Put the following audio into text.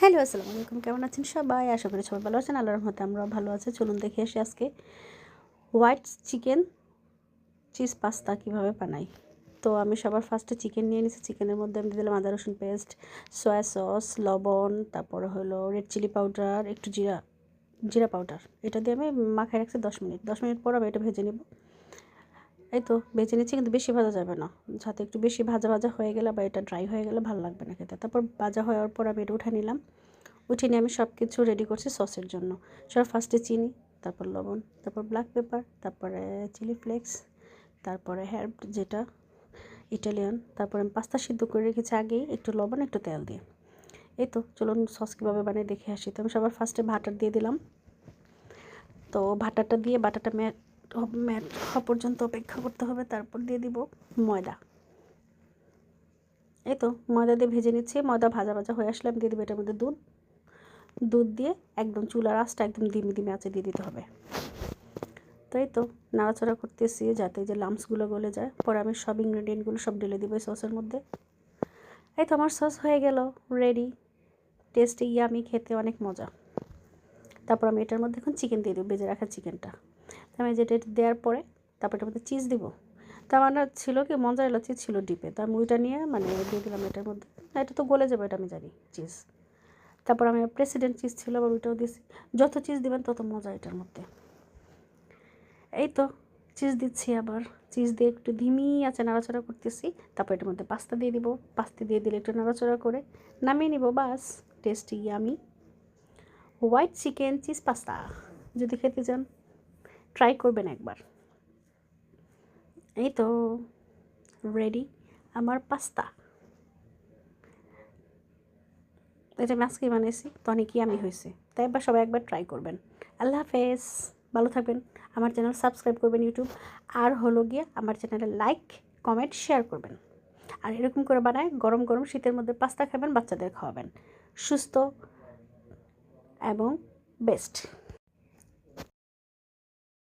Hello, আসসালামু আলাইকুম। কেমন আছেন সবাই? আশা করি সবাই ভালো আছেন। আল্লাহর রহমতে আমরাও ভালো আছি। চলুন দেখে আসি আজকে হোয়াইট চিকেন চিজ পাস্তা কীভাবে বানাই। তো আমি সবার ফার্স্টে চিকেন নিয়ে নিয়েছি চিকেনের মধ্যে আমি দিলাম আদা, রসুন পেস্ট সয়া সস লবণ, তারপরে হলো রেড চিলি পাউডার একটু জিরা জিরা পাউডার এটা দিয়ে আমি মাখায় রাখছি দশ মিনিট। দশ মিনিট পর আমি এটা ভেজে নেব। এই তো ভেজে নিচ্ছি কিন্তু বেশি ভাজা যাবে না। যাতে একটু বেশি ভাজা ভাজা হয়ে গেলে বা এটা ড্রাই হয়ে গেলে ভালো লাগবে না খেতে। তারপর ভাজা হওয়ার পর আমি এটা উঠে নিলাম। উঠে নিয়ে আমি সব কিছু রেডি করছি সসের জন্য। সব ফার্স্টে চিনি, তারপর লবণ, তারপর ব্ল্যাক পেপার তারপরে চিলি ফ্লেক্স তারপরে হ্যার্ব যেটা ইটালিয়ান তারপরে আমি পাস্তা সিদ্ধ করে রেখেছি আগেই একটু লবণ, একটু তেল দিয়ে। এই তো চলুন সস কীভাবে বানিয়ে দেখে আসি। তো আমি সবার ফার্স্টে ভাটার দিয়ে দিলাম। তো ভাটাটা দিয়ে বাটাটা ম্যাট হওয়া পর্যন্ত অপেক্ষা করতে হবে, তারপর দিয়ে দিব ময়দা। এই তো, ময়দা দিয়ে ভেজে নিচ্ছি, ময়দা ভাজা ভাজা হয়ে আসলে আমি দিয়ে দেবো এটার মধ্যে দুধ। দুধ দিয়ে একদম চুলার আঁচটা একদম দিমি দিমি আঁচে দিয়ে দিতে হবে। তাই তো, নাড়াচাড়া করতেছি যাতে যে লামসগুলো গলে যায়। পরে আমি সব ইনগ্রেডিয়েন্টগুলো সব ঢেলে দিব সসের মধ্যে। এই তো, আমার সস হয়ে গেল রেডি টেস্টে ইয়ামি খেতে অনেক মজা। তারপর আমি এটার মধ্যে এখন চিকেন দিয়ে দেবো বেজে রাখা চিকেনটা আমি যেটা এটা দেওয়ার পরে তারপর এটার মধ্যে চিজ দিব। তা আমার ছিল কি মজারেলা চিজ ছিল ডিপে তা আমি ওইটা নিয়ে মানে দিয়ে দিলাম এটার মধ্যে। না, এটা তো গলে যাবে, এটা আমি জানি চিজ তারপর আমি প্রেসিডেন্ট চিজ ছিল, আবার ওইটাও দিয়েছি। যত চিজ দিবেন তত মজা এটার মধ্যে। এই তো চিজ দিচ্ছি আবার। চিজ দিয়ে একটু ধিমি আছে, নাড়াচাড়া করতেছি। তারপর এটার মধ্যে পাস্তা দিয়ে দিব। পাস্তা দিয়ে দিলে একটু নাড়াচাড়া করে নামিয়ে নিব, বাস। টেস্টি আমি হোয়াইট চিকেন চিজ পাস্তা যদি খেতে চান ট্রাই করবেন একবার। এই তো রেডি আমার পাস্তা। এটা আমি আজকেই বানিয়েছি তো অনেকই আমি হয়েছে তাই একবার সবাই একবার ট্রাই করবেন। আল্লাহ হাফেজ, ভালো থাকবেন। আমার চ্যানেল সাবস্ক্রাইব করবেন ইউটিউব আর হলো গিয়ে আমার চ্যানেলে লাইক কমেন্ট শেয়ার করবেন। আর এরকম করে বানায় গরম গরম শীতের মধ্যে পাস্তা খাবেন, বাচ্চাদের খাওয়াবেন। সুস্থ এবং বেস্ট।